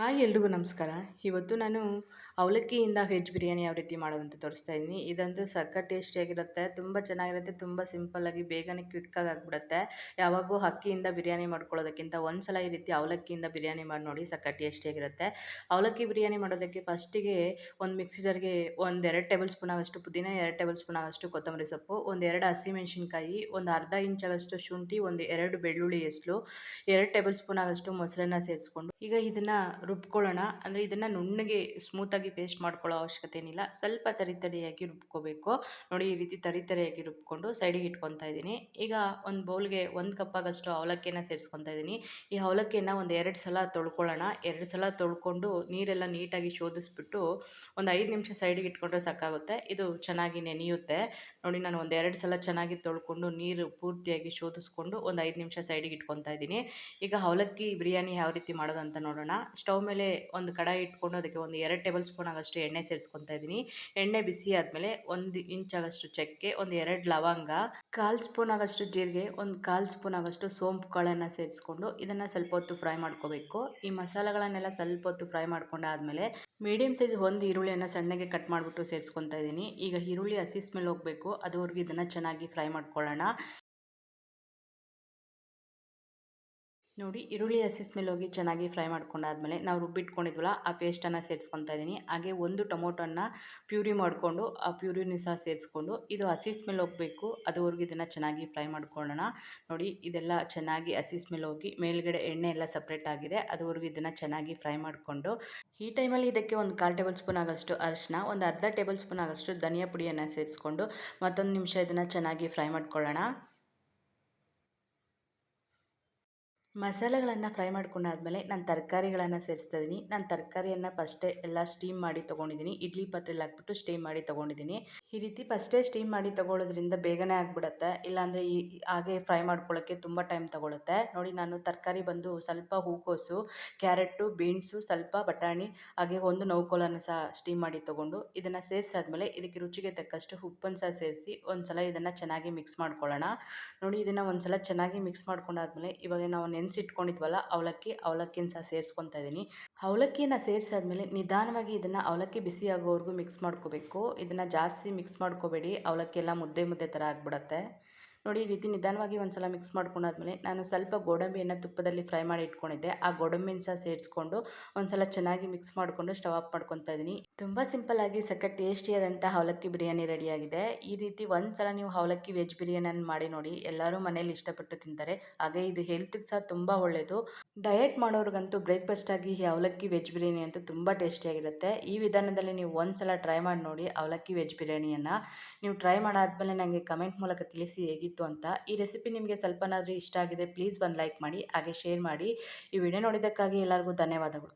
Hi ಎಲ್ರಿಗೂ ನಮಸ್ಕಾರ. ಇವತ್ತು ನಾನು ಅವಲಕ್ಕಿಯಿಂದ ವೆಜ್ ಬಿರಿಯಾನಿ ಯಾವ ರೀತಿ ಮಾಡೋದಂತ ತೋರಿಸ್ತಾ ಇದ್ದೀನಿ. ಇದಂತೂ ಸಕ್ಕ ಟೇಸ್ಟಿಯಾಗಿರುತ್ತೆ, ತುಂಬ ಚೆನ್ನಾಗಿರುತ್ತೆ, ತುಂಬ ಸಿಂಪಲ್ಲಾಗಿ ಬೇಗನೆ ಕ್ವಿಕ್ಕಾಗಿ ಆಗಿಬಿಡುತ್ತೆ. ಯಾವಾಗೂ ಅಕ್ಕಿಯಿಂದ ಬಿರಿಯಾನಿ ಮಾಡ್ಕೊಳ್ಳೋದಕ್ಕಿಂತ ಒಂದು ಸಲ ಈ ರೀತಿ ಅವಲಕ್ಕಿಯಿಂದ ಬಿರಿಯಾನಿ ಮಾಡಿ ನೋಡಿ ಸಕ್ಕ ಟೇಸ್ಟಿಯಾಗಿರುತ್ತೆ. ಅವಲಕ್ಕಿ ಬಿರಿಯಾನಿ ಮಾಡೋದಕ್ಕೆ ಫಸ್ಟಿಗೆ ಒಂದು ಮಿಕ್ಸಿ ಜಾರ್ಗೆ ಒಂದು ಎರಡು ಟೇಬಲ್ ಸ್ಪೂನ್ ಆಗೋಷ್ಟು ಪುದೀನ, ಎರಡು ಟೇಬಲ್ ಸ್ಪೂನ್ ಆಗೋಷ್ಟು ಕೊತ್ತಂಬರಿ ಸೊಪ್ಪು, ಒಂದು ಎರಡು ಹಸಿಮೆಣಸಿನ್ಕಾಯಿ, ಒಂದು ಅರ್ಧ ಇಂಚಾಗಷ್ಟು ಶುಂಠಿ, ಒಂದು ಎರಡು ಬೆಳ್ಳುಳ್ಳಿ ಎಸ್ಲು ಎರಡು ಟೇಬಲ್ ಸ್ಪೂನ್ ಆಗೋಷ್ಟು ಮೊಸರನ್ನ ಸೇರಿಸ್ಕೊಂಡು ಈಗ ಇದನ್ನು ರುಬ್ಕೊಳ್ಳೋಣ. ಅಂದರೆ ಇದನ್ನು ನುಣ್ಣಗೆ ಸ್ಮೂತಾಗಿ ಪೇಸ್ಟ್ ಮಾಡ್ಕೊಳ್ಳೋ ಅವಶ್ಯಕತೆ ಏನಿಲ್ಲ. ಸ್ವಲ್ಪ ತರಿತರಿಯಾಗಿ ರುಬ್ಕೋಬೇಕು. ನೋಡಿ ಈ ರೀತಿ ತರಿತರಿಯಾಗಿ ರುಬ್ಕೊಂಡು ಸೈಡಿಗೆ ಇಟ್ಕೊತಾ ಇದ್ದೀನಿ. ಈಗ ಒಂದು ಬೌಲ್ಗೆ ಒಂದು ಕಪ್ಪಾಗಷ್ಟು ಅವಲಕ್ಕಿನ ಸೇರಿಸ್ಕೊತಾ ಇದ್ದೀನಿ. ಈ ಅವಲಕ್ಕಿಯನ್ನು ಒಂದು ಎರಡು ಸಲ ತೊಳ್ಕೊಳ್ಳೋಣ. ಎರಡು ಸಲ ತೊಳ್ಕೊಂಡು ನೀರೆಲ್ಲ ನೀಟಾಗಿ ಶೋಧಿಸ್ಬಿಟ್ಟು ಒಂದು ಐದು ನಿಮಿಷ ಸೈಡಿಗೆ ಇಟ್ಕೊಂಡ್ರೆ ಸಾಕಾಗುತ್ತೆ. ಇದು ಚೆನ್ನಾಗಿ ನೆನೆಯುತ್ತೆ. ನೋಡಿ ನಾನು ಒಂದು ಎರಡು ಸಲ ಚೆನ್ನಾಗಿ ತೊಳ್ಕೊಂಡು ನೀರು ಪೂರ್ತಿಯಾಗಿ ಶೋಧಿಸ್ಕೊಂಡು ಒಂದು ಐದು ನಿಮಿಷ ಸೈಡಿಗೆ ಇಟ್ಕೊತಾ ಇದ್ದೀನಿ. ಈಗ ಅವಲಕ್ಕಿ ಬಿರಿಯಾನಿ ಯಾವ ರೀತಿ ಮಾಡೋದು ಅಂತ ನೋಡೋಣ. ಸ್ಟವ್ ಮೇಲೆ ಒಂದು ಕಡಾಯಿ ಇಟ್ಕೊಂಡು ಅದಕ್ಕೆ ಒಂದು ಎರಡು ಟೇಬಲ್ ಸ್ಪೂನ್ ಆಗೋಷ್ಟು ಎಣ್ಣೆ ಸೇರಿಸ್ಕೊತಾ ಇದ್ದೀನಿ ಎಣ್ಣೆ ಬಿಸಿ ಆದಮೇಲೆ ಒಂದು ಇಂಚ್ ಆಗೋಷ್ಟು ಚಕ್ಕೆ, ಒಂದು ಎರಡು ಲವಂಗ, ಕಾಲು ಸ್ಪೂನ್ ಆಗೋಷ್ಟು ಜೀರಿಗೆ, ಒಂದು ಕಾಲು ಸ್ಪೂನ್ ಆಗೋಷ್ಟು ಸೋಂಪು ಕಾಳನ್ನು ಸೇರಿಸ್ಕೊಂಡು ಇದನ್ನು ಸ್ವಲ್ಪ ಹೊತ್ತು ಫ್ರೈ ಮಾಡ್ಕೋಬೇಕು. ಈ ಮಸಾಲೆಗಳನ್ನೆಲ್ಲ ಸ್ವಲ್ಪ ಹೊತ್ತು ಫ್ರೈ ಮಾಡ್ಕೊಂಡಾದ್ಮೇಲೆ ಮೀಡಿಯಮ್ ಸೈಜ್ ಒಂದು ಈರುಳ್ಳಿಯನ್ನು ಸಣ್ಣಗೆ ಕಟ್ ಮಾಡಿಬಿಟ್ಟು ಸೇರಿಸ್ಕೊತಾ ಇದ್ದೀನಿ ಈಗ ಈರುಳ್ಳಿ ಹಸಿಸ್ ಸ್ಮೆಲ್ ಹೋಗಬೇಕು, ಅದುವರೆಗೂ ಇದನ್ನು ಚೆನ್ನಾಗಿ ಫ್ರೈ ಮಾಡ್ಕೊಳ್ಳೋಣ. ನೋಡಿ, ಈರುಳ್ಳಿ ಹಸಿ ಸ್ಮೆಲ್ ಹೋಗಿ ಚೆನ್ನಾಗಿ ಫ್ರೈ ಮಾಡ್ಕೊಂಡಾದ್ಮೇಲೆ ನಾವು ರುಬ್ಬಿಟ್ಕೊಂಡಿದ್ವಲ್ಲ, ಆ ಪೇಸ್ಟನ್ನು ಸೇರಿಸ್ಕೊತಾ ಇದ್ದೀನಿ ಹಾಗೆ ಒಂದು ಟೊಮೊಟೊನ ಪ್ಯೂರಿ ಮಾಡಿಕೊಂಡು, ಆ ಪ್ಯೂರಿನ ಸಹ ಸೇರಿಸ್ಕೊಂಡು, ಇದು ಹಸಿ ಸ್ಮೆಲ್ ಹೋಗಬೇಕು. ಅದುವರೆಗೂ ಇದನ್ನು ಚೆನ್ನಾಗಿ ಫ್ರೈ ಮಾಡ್ಕೊಳ್ಳೋಣ. ನೋಡಿ, ಇದೆಲ್ಲ ಚೆನ್ನಾಗಿ ಹಸಿ ಸ್ಮೆಲ್ ಹೋಗಿ ಮೇಲ್ಗಡೆ ಎಣ್ಣೆ ಎಲ್ಲ ಸಪ್ರೇಟ್ ಆಗಿದೆ. ಅದುವರೆಗೂ ಇದನ್ನು ಚೆನ್ನಾಗಿ ಫ್ರೈ ಮಾಡಿಕೊಂಡು, ಈ ಟೈಮಲ್ಲಿ ಇದಕ್ಕೆ ಒಂದು ಕಾಲು ಟೇಬಲ್ ಸ್ಪೂನ್ ಆಗೋಷ್ಟು ಅರಿಶಿನ, ಒಂದು ಅರ್ಧ ಟೇಬಲ್ ಸ್ಪೂನ್ ಆಗೋಷ್ಟು ಧನಿಯಾ ಪುಡಿಯನ್ನು ಸೇರಿಸ್ಕೊಂಡು ಮತ್ತೊಂದು ನಿಮಿಷ ಇದನ್ನು ಚೆನ್ನಾಗಿ ಫ್ರೈ ಮಾಡ್ಕೊಳ್ಳೋಣ. ಮಸಾಲೆಗಳನ್ನು ಫ್ರೈ ಮಾಡ್ಕೊಂಡಾದ್ಮೇಲೆ ನಾನು ತರಕಾರಿಗಳನ್ನು ಸೇರಿಸ್ತಾ ಇದ್ದೀನಿ ನಾನು ತರಕಾರಿಯನ್ನು ಫಸ್ಟೇ ಎಲ್ಲ ಸ್ಟೀಮ್ ಮಾಡಿ ತೊಗೊಂಡಿದ್ದೀನಿ ಇಡ್ಲಿ ಪಾತ್ರೆಲಿ ಹಾಕ್ಬಿಟ್ಟು ಸ್ಟೀಮ್ ಮಾಡಿ ತೊಗೊಂಡಿದ್ದೀನಿ ಈ ರೀತಿ ಫಸ್ಟೇ ಸ್ಟೀಮ್ ಮಾಡಿ ತೊಗೊಳೋದ್ರಿಂದ ಬೇಗನೆ ಆಗಿಬಿಡುತ್ತೆ. ಇಲ್ಲಾಂದರೆ ಈ ಹಾಗೆ ಫ್ರೈ ಮಾಡ್ಕೊಳ್ಳೋಕ್ಕೆ ತುಂಬ ಟೈಮ್ ತೊಗೊಳುತ್ತೆ. ನೋಡಿ ನಾನು ತರಕಾರಿ ಬಂದು ಸ್ವಲ್ಪ ಹೂಕೋಸು ಕ್ಯಾರೆಟು ಬೀನ್ಸು, ಸ್ವಲ್ಪ ಬಟಾಣಿ, ಹಾಗೆ ಒಂದು ನೌಕೋಲನ್ನು ಸಹ ಸ್ಟೀಮ್ ಮಾಡಿ ತೊಗೊಂಡು ಇದನ್ನು ಸೇರಿಸಾದ್ಮೇಲೆ ಇದಕ್ಕೆ ರುಚಿಗೆ ತಕ್ಕಷ್ಟು ಉಪ್ಪನ್ನು ಸಹ ಸೇರಿಸಿ ಒಂದು ಸಲ ಇದನ್ನು ಚೆನ್ನಾಗಿ ಮಿಕ್ಸ್ ಮಾಡ್ಕೊಳ್ಳೋಣ. ನೋಡಿ ಇದನ್ನು ಒಂದು ಸಲ ಚೆನ್ನಾಗಿ ಮಿಕ್ಸ್ ಮಾಡ್ಕೊಂಡಾದ್ಮೇಲೆ ಇವಾಗ ನಾವು ನೆನೆಸಿಟ್ಕೊಂಡಿದ್ವಲ್ಲ, ಅವಲಕ್ಕಿ, ಅವಲಕ್ಕಿನ ಸಹ ಸೇರಿಸ್ಕೊತಾ ಇದ್ದೀನಿ. ಅವಲಕ್ಕಿನ ಸೇರಿಸಾದ್ಮೇಲೆ ನಿಧಾನವಾಗಿ ಇದನ್ನು ಅವಲಕ್ಕಿ ಬಿಸಿ ಆಗೋವರೆಗೂ ಮಿಕ್ಸ್ ಮಾಡ್ಕೋಬೇಕು. ಇದನ್ನು ಜಾಸ್ತಿ ಮಿಕ್ಸ್ ಮಾಡ್ಕೋಬೇಡಿ. ಅವಲಕ್ಕಿ ಎಲ್ಲ ಮುದ್ದೆ ಮುದ್ದೆ ಥರ ಆಗಿಬಿಡತ್ತೆ. ನೋಡಿ ಈ ರೀತಿ ನಿಧಾನವಾಗಿ ಒಂದು ಸಲ ಮಿಕ್ಸ್ ಮಾಡ್ಕೊಂಡಾದ್ಮೇಲೆ ನಾನು ಸ್ವಲ್ಪ ಗೋಡಂಬಿಯನ್ನು ತುಪ್ಪದಲ್ಲಿ ಫ್ರೈ ಮಾಡಿ ಇಟ್ಕೊಂಡಿದ್ದೆ. ಆ ಗೋಡಂಬಿನ ಸಹ ಸೇರಿಸ್ಕೊಂಡು ಒಂದು ಸಲ ಚೆನ್ನಾಗಿ ಮಿಕ್ಸ್ ಮಾಡಿಕೊಂಡು ಸ್ಟವ್ ಆಫ್ ಮಾಡ್ಕೊತಾ ಇದ್ದೀನಿ. ತುಂಬ ಸಿಂಪಲ್ಲಾಗಿ ಸಕ್ಕ ಟೇಸ್ಟಿಯಾದಂಥ ಅವಲಕ್ಕಿ ಬಿರಿಯಾನಿ ರೆಡಿಯಾಗಿದೆ ಈ ರೀತಿ ಒಂದು ಸಲ ನೀವು ಅವಲಕ್ಕಿ ವೆಜ್ ಬಿರಿಯಾನಿಯನ್ನು ಮಾಡಿ ನೋಡಿ, ಎಲ್ಲರೂ ಮನೇಲಿ ಇಷ್ಟಪಟ್ಟು ತಿಂತಾರೆ. ಹಾಗೆ ಇದು ಹೆಲ್ತ್ಗೆ ಸಹ ತುಂಬ ಒಳ್ಳೆಯದು ಡಯಟ್ ಮಾಡೋರಿಗಂತೂ ಬ್ರೇಕ್ಫಾಸ್ಟ್ ಆಗಿ ಈ ಅವಲಕ್ಕಿ ವೆಜ್ ಬಿರಿಯಾನಿ ಅಂತೂ ತುಂಬ ಟೇಸ್ಟಿಯಾಗಿರುತ್ತೆ. ಈ ವಿಧಾನದಲ್ಲಿ ನೀವು ಒಂದು ಸಲ ಟ್ರೈ ಮಾಡಿ ನೋಡಿ ಅವಲಕ್ಕಿ ವೆಜ್ ಬಿರಿಯಾನಿಯನ್ನು. ನೀವು ಟ್ರೈ ಮಾಡಾದ್ಮೇಲೆ ನನಗೆ ಕಮೆಂಟ್ ಮೂಲಕ ತಿಳಿಸಿ ಹೇಗಿತ್ತು ಅಂತ. ಈ ರೆಸಿಪಿ ನಿಮಗೆ ಸ್ವಲ್ಪನಾದರೂ ಇಷ್ಟ ಆಗಿದೆ ಪ್ಲೀಸ್ ಒಂದು ಲೈಕ್ ಮಾಡಿ, ಹಾಗೆ ಶೇರ್ ಮಾಡಿ. ಈ ವಿಡಿಯೋ ನೋಡಿದ್ದಕ್ಕಾಗಿ ಎಲ್ಲರಿಗೂ ಧನ್ಯವಾದಗಳು.